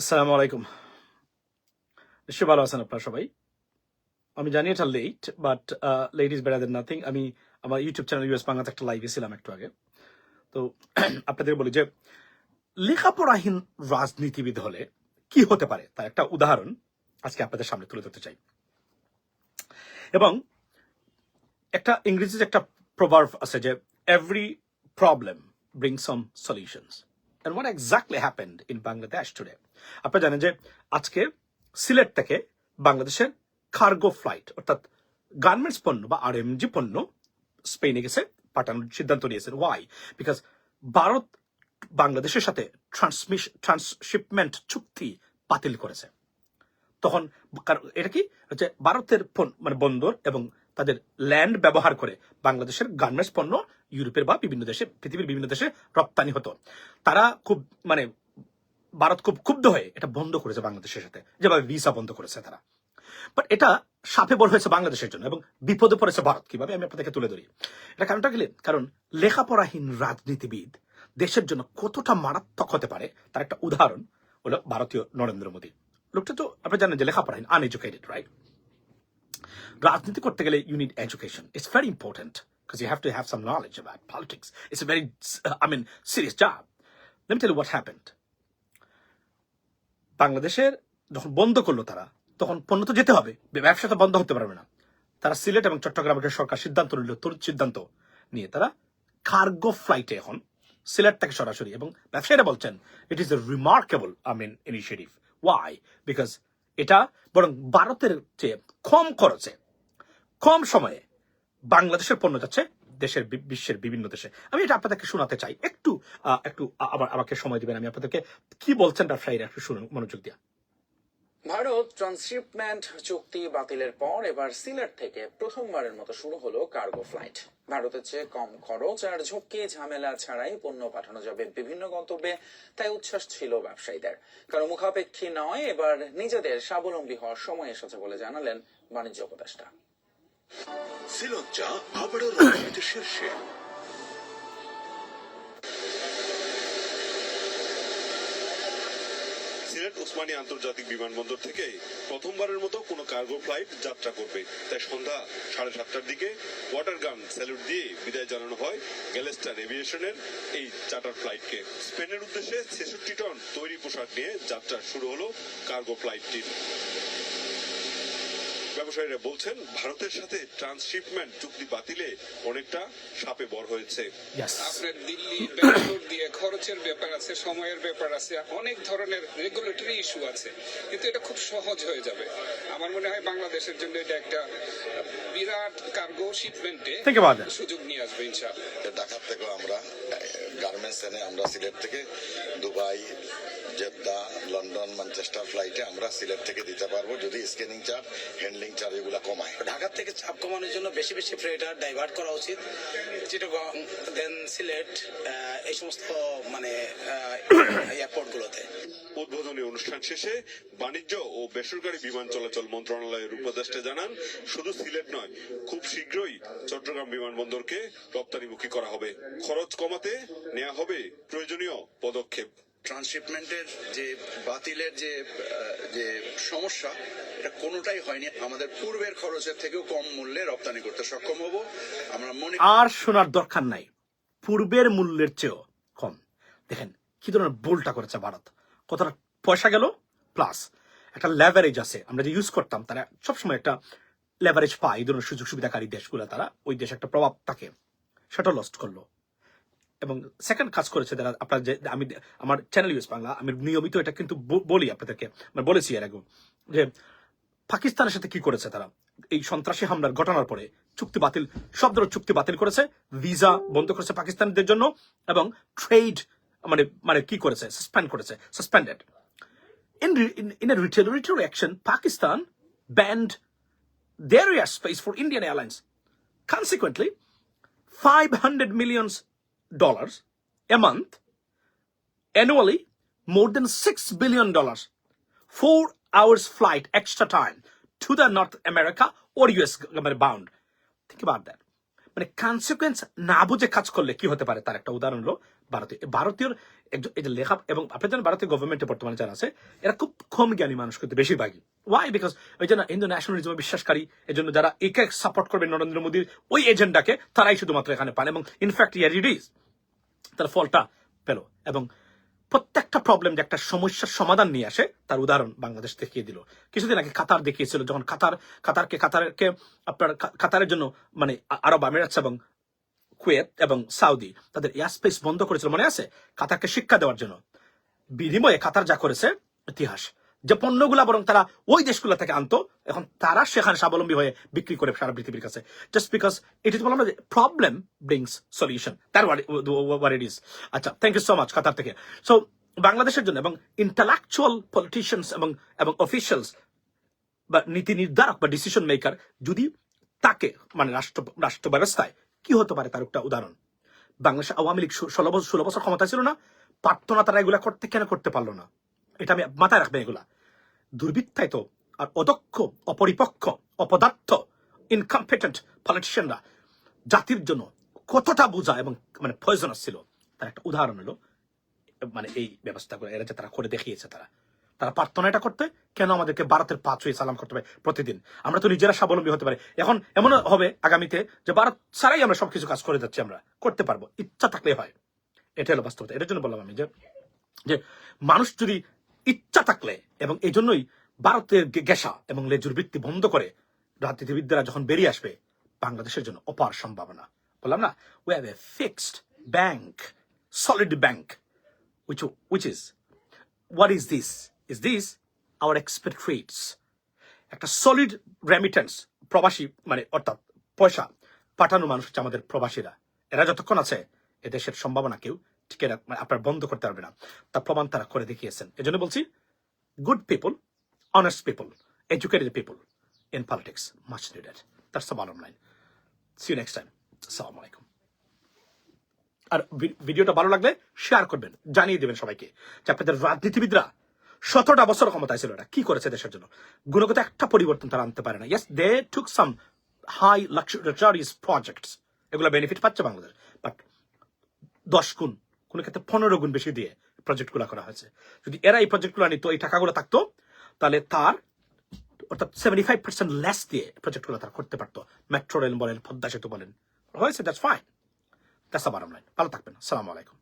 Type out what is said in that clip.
আসসালামু আলাইকুম। নিশ্চয়ই ভালো আছেন আপনারা সবাই। আমি জানি এটা late but late is better then nothing আমি আমার ইউটিউব চ্যানেল ইউএস বাংলাতে একটা লাইভে ছিলাম একটু আগে। তো আপনাদের বলি যে, লেখাপড়াহীন রাজনীতিবিদ হলে কি হতে পারে? তার একটা উদাহরণ আজকে আপনাদের সামনে তুলে ধরতে চাই। এবং একটা ইংরেজিতে একটা প্রভার্ভ আছে যে every problem bring some solutions and what exactly happened in Bangladesh today? আপনারা জানেন যে আজকে সিলেট থেকে বাংলাদেশের কার্গো ফ্লাইট, অর্থাৎ গার্মেন্টস পণ্য বা আরএমজি পণ্য স্পেনে গেছে, পাঠানোর সিদ্ধান্ত নিয়েছেন। ওয়াই বিকজ ভারত বাংলাদেশের সাথে ট্রান্সমিশ ট্রান্সশিপমেন্ট চুক্তি বাতিল করেছে। তখন এটা কি? হচ্ছে ভারতের মানে বন্দর এবং তাদের ল্যান্ড ব্যবহার করে বাংলাদেশের গার্মেন্টস পণ্য ইউরোপের বা বিভিন্ন দেশে, পৃথিবীর বিভিন্ন দেশে রপ্তানি হতো। তারা খুব মানে ভারত খুব ক্ষুব্ধ হয়ে এটা বন্ধ করেছে বাংলাদেশের সাথে। যেভাবে ভিসা বন্ধ করেছে তারা। বাট এটা সাপে বড় হয়েছে বাংলাদেশের জন্য এবং বিপদে পড়েছে ভারত। কীভাবে? আমি আপনাদেরকে তুলে ধরি। এটা কারণটা গেলে কারণ লেখাপড়াহীন রাজনীতিবিদ দেশের জন্য কতটা মারাত্মক হতে পারে তার একটা উদাহরণ হলো ভারতীয় নরেন্দ্র মোদী। লোকটা তো আপনি জানেন যে লেখাপড়াহীন আনএডুকেটেড রাইট রাজনীতি করতে গেলে you need education it's very important because you have to have some knowledge about politics. It's a very, I mean, serious job. Let me tell. বাংলাদেশের যখন বন্ধ করল তারা, তখন পণ্য তো যেতে হবে। ব্যবসা তো বন্ধ হতে পারবে না। তারা সিলেট এবং চট্টগ্রামের সরকার সিদ্ধান্ত নিল তড়িৎ সিদ্ধান্ত নিয়ে তারা কার্গো ফ্লাইটে এখন সিলেট থেকে সরাসরি। এবং ব্যবসায়ীরা বলছেন it is a remarkable I mean initiative why because এটা বরং ভারতের চেয়ে কম খরচে, কম সময়ে বাংলাদেশের পণ্য যাচ্ছে দেশের বিশ্বের বিভিন্ন দেশে। আমি এটা আপনাদেরকে শোনাতে চাই। একটু একটু আবার আমাকে সময় দিবেন। আমি আপনাদেরকে কি বলছেন, ব্যবসায়ীরা? একটু শুনুন, মনোযোগ দিয়া। ভারত ট্রান্সশিপমেন্ট চুক্তি বাতিলের পর এবার সিলেট থেকে প্রথমবারের মতো শুরু হলো কার্গো ফ্লাইট। ভারতের চেয়ে কম খরচ আর ঝুঁকি, ঝামেলা ছাড়াই পণ্য পাঠানো যাবে বিভিন্ন গন্তব্যে, তাই উচ্ছ্বাস ছিল ব্যবসায়ীদের। কারণ মুখাপেক্ষী নয়, এবার নিজেদের স্বাবলম্বী হওয়ার সময় এসেছে বলে জানালেন বাণিজ্য উপদেষ্টা। আবারও রাজনীতির শীর্ষে। সিলেট ওসমানী আন্তর্জাতিক বিমানবন্দর থেকে প্রথমবারের মতো কোনো কার্গো ফ্লাইট যাত্রা করবে। তাই সন্ধ্যা সাড়ে সাতটার দিকে ওয়াটার গান স্যালুট দিয়ে বিদায় জানানো হয় গ্যালেস্টার এভিয়েশনের এই চার্টার ফ্লাইটকে। স্পেনের উদ্দেশ্যে ছেষট্টি টন তৈরি পোশাক নিয়ে যাত্রা শুরু হলো কার্গো ফ্লাইটটির। ব্যবসায়ীরা বলছেন ভারতের সাথে ট্রান্সশিপমেন্ট চুক্তি বাতিলে অনেকটা সাপে বর হয়েছে। আপনার দিল্লি বেঙ্গালোর দিয়ে খরচের ব্যাপার আছে সময়ের ব্যাপার আছে অনেক ধরনের রেগুলেটরি ইস্যু আছে। কিন্তু এটা খুব সহজ হয়ে যাবে। আমার মনে হয় বাংলাদেশের জন্য এটা একটা বিরাট কার্গো শিপমেন্টে. সুযোগ নিয়ে আসবে ইনশাআল্লাহ। ঢাকার থেকেও আমরা গার্মেন্টস এনে আমরা সিলেট থেকে দুবাই জেদ্দা লন্ডন ম্যানচেস্টার ফ্লাইটে আমরা সিলেট থেকে দিতে পারব। যদি স্ক্যানিং চার্জ হ্যান্ডলিং এগুলো কমায়। ঢাকা থেকে চাপ কমানোর জন্য বেশি বেশি ফ্রেটার ডাইভার্ট করা উচিত। চিটাগং দেন সিলেট এই সমস্ত মানে এয়ারপোর্টগুলোতে উদ্বোধনী অনুষ্ঠান শেষে বাণিজ্য ও বেসরকারি বিমান চলাচল মন্ত্রণালয়ের উপদেষ্টা জানান শুধু সিলেট নয় খুব শীঘ্রই চট্টগ্রাম বিমানবন্দরকে রপ্তানিমুখী করা হবে। খরচ কমাতে নেওয়া হবে প্রয়োজনীয় পদক্ষেপ। ট্রান্সশিপমেন্টের যে বাতিলের যে যে সমস্যা, এটা কোনোটাই হয়নি। আমাদের পূর্বের খরচের থেকেও কম মূল্যে রপ্তানি করতে সক্ষম হব। আমরা মনে আর শোনার দরকার নাই। পূর্বের মূল্যের চেয়েও কম। দেখেন, কি ধরনের বোলটা করেছে ভারত। কতটা পয়সা গেল প্লাস একটা লেভারেজ আছে। আমরা যে ইউজ করতাম, তারা সবসময় একটা লেভারেজ পায়। এই ধরনের সুযোগ সুবিধাকারী দেশগুলো, তারা ওই দেশে একটা প্রভাব থাকে। সেটা লস্ট করল। এবং সেকেন্ড কাজ করেছে যারা আপনার যে আমি আমার চ্যানেল ইউজ বাংলা আমি নিয়মিত এটা কিন্তু বলি আপনাদেরকে মানে বলেছি এর আগে যে পাকিস্তানের সাথে কি করেছে তারা? এই সন্ত্রাসী হামলার ঘটনার পরে চুক্তি বাতিল সব ধরনের চুক্তি বাতিল করেছে ভিসা বন্ধ করেছে পাকিস্তানিদের জন্য এবং ট্রেড মানে মানে কি করেছে? সাসপেন্ড করেছে suspended in, re- in, in a retaliatory reaction, Pakistan banned their airspace for Indian Airlines. Consequently, 500 millions dollars a month, annually, more than 6 billion dollars, four hours flight extra time to the North America or US government bound. Think about that. মানে consequence না বুঝে কাজ করলে কি হতে পারে তার একটা উদাহরণ হলো ভারতীয় ভারতীয় একজন এই যে লেখা এবং আপনি জানেন ভারতীয় গভর্নমেন্টে বর্তমানে যারা আছে এরা খুব কম জ্ঞানী মানুষ কিন্তু বেশিরভাগই ওয়াই বিকজ ওই জন্য হিন্দু ন্যাশনালিজমে বিশ্বাসকারী এই জন্য যারা একে সাপোর্ট করবে নরেন্দ্র মোদীর ওই এজেন্ডাকে, তারাই শুধুমাত্র এখানে পান এবং ইনফ্যাক্ট ইয়ার ইট ইজ তার ফলটা পেল। এবং প্রত্যেকটা প্রবলেম যে একটা সমস্যার সমাধান নিয়ে আসে, তার উদাহরণ বাংলাদেশ দেখিয়ে দিল। কিছুদিন আগে কাতার দেখিয়েছিল, যখন কাতার, কাতারকে কাতারকে আপনার কাতারের জন্য মানে আরব আমিরাতস এবং কুয়েত এবং সাউদি, তাদের এয়ার স্পেস বন্ধ করেছিল, মনে আছে? কাতারকে শিক্ষা দেওয়ার জন্য। বিনিময়ে কাতার যা করেছে, ইতিহাস। যে পণ্যগুলা বরং তারা ওই দেশগুলো থেকে আনতো, এখন তারা সেখানে স্বাবলম্বী হয়ে বিক্রি করে সারা পৃথিবীর কাছে। জাস্ট বিকজ ইট ইজ বললাম না যে প্রবলেম ব্রিংস সলিউশন তার ওয়ার ইট ইজ আচ্ছা thank you so much Qatar থেকে। সো বাংলাদেশের জন্য এবং ইন্টালেকচুয়াল পলিটিশিয়ানস এবং এবং অফিসিয়ালস বা নীতি নির্ধারক বা ডিসিশন মেকার যদি তাকে মানে রাষ্ট্র রাষ্ট্র ব্যবস্থায়, কি হতে পারে তার একটা উদাহরণ? বাংলাদেশ আওয়ামী লীগ ষোলো বছর ষোলো বছর ক্ষমতা ছিল না পারতো না তারা এগুলা করতে কেন করতে পারল না? এটা আমি মাথায় রাখবেন এগুলা। দুর্বৃত্তায় তো আর অদক্ষ অপরিপক্ষ অপদার্থ ইনকম্পিটেন্ট পলিটিশিয়ানরা জাতির জন্য কতটা বোঝা এবং মানে পয়জনাস ছিল, তার একটা উদাহরণ হলো মানে এই ব্যবস্থাগুলো, এরা যে তারা করে দেখিয়েছে তারা। তারা পারতো না এটা করতে, কেন আমাদেরকে ভারতের পা ছুঁয়ে সালাম করতে হবে প্রতিদিন? আমরা তো নিজেরা স্বাবলম্বী হতে পারি। এখন এমন হবে আগামীতে যে ভারত ছাড়াই আমরা সবকিছু কাজ করে যাচ্ছি আমরা, করতে পারব, ইচ্ছা থাকলে হয়। এটা হলো বাস্তবতা। এটার জন্য বললাম আমি যে মানুষ যদি ইচ্ছা থাকলে এবং এই জন্যই ভারতের গেসা এবং লেজুর বৃত্তি বন্ধ করে রাজনীতিবিদরা যখন বেরিয়ে আসবে, বাংলাদেশের জন্য অপার সম্ভাবনা। বললাম না we have a fixed bank solid bank which which is, what is this? Is this our expatriates? একটা সলিড রেমিটেন্স প্রবাসী মানে অর্থাৎ পয়সা পাঠানো মানুষ হচ্ছে আমাদের প্রবাসীরা। এরা যতক্ষণ আছে, এদেশের সম্ভাবনা কেউ রাখ- মানে আপনার বন্ধ করতে পারবে না। তা প্রমাণ তারা করে দেখিয়েছেন। এজন্য বলছি good people honest people educated people in politics much needed that's the bottom line see next time আসসালামু আলাইকুম আর ভিডিওটা ভালো লাগলে শেয়ার করবেন, জানিয়ে দেবেন সবাইকে যে আপনাদের রাজনীতিবিদরা সতেরোটা বছর ক্ষমতায় ছিল এটা। কি করেছে দেশের জন্য? গুণগত একটা পরিবর্তন তারা আনতে পারে না। Yes they took some high luxurious projects এগুলো বেনিফিট পাচ্ছে বাংলাদেশ। বাট দশ গুণ কোনো ক্ষেত্রে পনেরো গুণ বেশি দিয়ে প্রজেক্টগুলো করা হয়েছে। যদি এরা এই প্রজেক্টগুলো নিত, এই টাকাগুলো থাকতো, তাহলে তার অর্থাৎ সেভেন্টি ফাইভ পার্সেন্ট লেস দিয়ে প্রজেক্টগুলো তারা করতে পারতো। মেট্রো রেল বলেন, পদ্মা সেতু বলেন। হয়েছে দ্যাটস ফাইন দ্যাটস আবার অনলাইন লাইন ভালো থাকবেন। আসসালামু আলাইকুম।